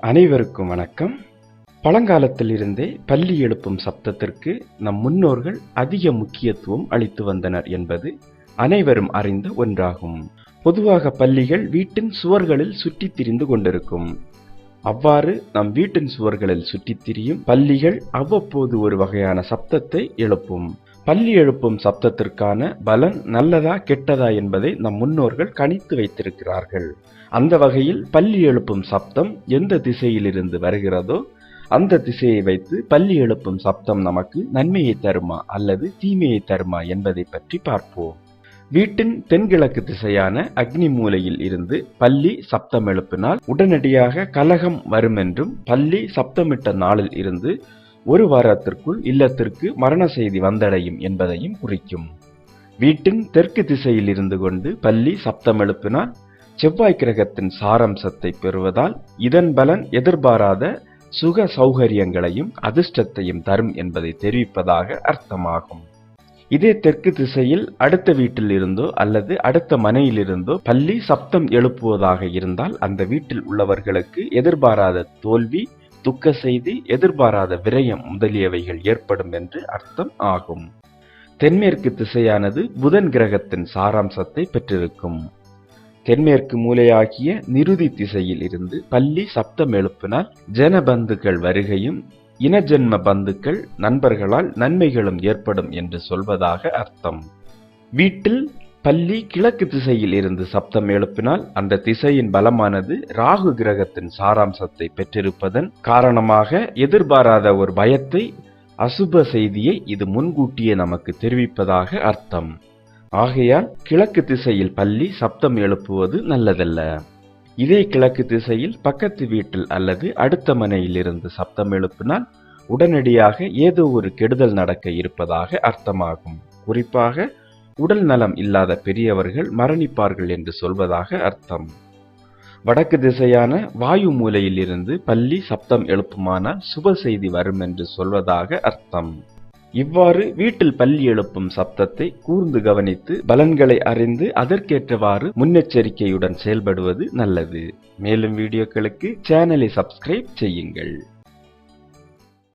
அனைவருக்கும் வணக்கம். பழங்காலத்திலிருந்தே பள்ளி எழுப்பும் சப்தத்திற்கு நம் முன்னோர்கள் அதிக முக்கியத்துவம் அளித்து வந்தனர் என்பது அனைவரும் அறிந்த ஒன்றாகும். பொதுவாக பள்ளிகள் வீட்டின் சுவர்களில் சுற்றித் திரிந்து கொண்டிருக்கும். அவ்வாறு நம் வீட்டின் சுவர்களில் சுற்றித் திரியும் பள்ளிகள் அவ்வப்போது ஒரு வகையான சப்தத்தை எழுப்பும். பள்ளி எழுப்பும் சப்தத்திற்கான பலன் நல்லதா கெட்டதா என்பதை நம் முன்னோர்கள் கணித்து வைத்திருக்கிறார்கள். அந்த வகையில் பள்ளி எழுப்பும் சப்தம் எந்த திசையிலிருந்து வருகிறதோ அந்த திசையை வைத்து பள்ளி எழுப்பும் சப்தம் நமக்கு நன்மையை தருமா அல்லது தீமையை தருமா என்பதை பற்றி பார்ப்போம். வீட்டின் தென்கிழக்கு திசையான அக்னி மூலையில் இருந்து பள்ளி சப்தம் எழுப்பினால் உடனடியாக கலகம் வரும் என்றும் பள்ளி சப்தமிட்ட நாளில் இருந்து ஒரு வாரத்திற்குள் இல்லத்திற்கு மரண செய்தி வந்தடையும் என்பதையும் குறிக்கும். வீட்டின் தெற்கு திசையில் இருந்து கொண்டு பள்ளி சப்தம் எழுப்பினால் செவ்வாய் கிரகத்தின் சாரம்சத்தை பெறுவதால் இதன் பலன் எதிர்பாராத சுக சௌகரியங்களையும் அதிர்ஷ்டத்தையும் தரும் என்பதை தெரிவிப்பதாக அர்த்தமாகும். இதே தெற்கு திசையில் அடுத்த வீட்டில் இருந்தோ அல்லது அடுத்த மனையிலிருந்தோ பள்ளி சப்தம் எழுப்புவதாக இருந்தால் அந்த வீட்டில் உள்ளவர்களுக்கு எதிர்பாராத தோல்வி துக்க செய்தி எதிர்பாராத விரயம் முதலியவைகள் ஏற்படும் என்று அர்த்தம் ஆகும். தென்மேற்கு திசையானது புதன் கிரகத்தின் சாராம்சத்தை பெற்றிருக்கும். தென்மேற்கு மூலையாகிய நிருதி திசையில் இருந்து பள்ளி சப்தம் எழுப்பினால் ஜனபந்துக்கள் வருகையும் இனஜென்ம பந்துக்கள் நண்பர்களால் நன்மைகளும் ஏற்படும் என்று சொல்வதாக அர்த்தம். வீட்டில் பள்ளி கிழக்கு திசையில் இருந்து சப்தம் எழுப்பினால் அந்த திசையின் பலமானது ராகு கிரகத்தின் சாராம்சத்தை பெற்றிருப்பதன் காரணமாக எதிர்பாராத ஒரு பயத்தை அசுப செய்தியை இது முன்கூட்டியே நமக்கு தெரிவிப்பதாக அர்த்தம். ஆகையால் கிழக்கு திசையில் பள்ளி சப்தம் எழுப்புவது நல்லதல்ல. இதே கிழக்கு திசையில் பக்கத்து வீட்டில் அல்லது அடுத்த மனையில் இருந்து சப்தம் எழுப்பினால் உடனடியாக ஏதோ ஒரு கெடுதல் நடக்க இருப்பதாக அர்த்தமாகும். குறிப்பாக உடல் நலம் இல்லாத பெரியவர்கள் மரணிப்பார்கள் என்று சொல்வதாக அர்த்தம். வடக்கு திசையான வாயு மூலையில் இருந்து பள்ளி சப்தம் எழுப்புமானால் சுப செய்தி வரும் என்று சொல்வதாக அர்த்தம். இவ்வாறு வீட்டில் பள்ளி எழுப்பும் சப்தத்தை கூர்ந்து கவனித்து பலன்களை அறிந்து அதற்கேற்றவாறு முன்னெச்சரிக்கையுடன் செயல்படுவது நல்லது. மேலும் வீடியோக்களுக்கு சேனலை சப்ஸ்கிரைப் செய்யுங்கள்.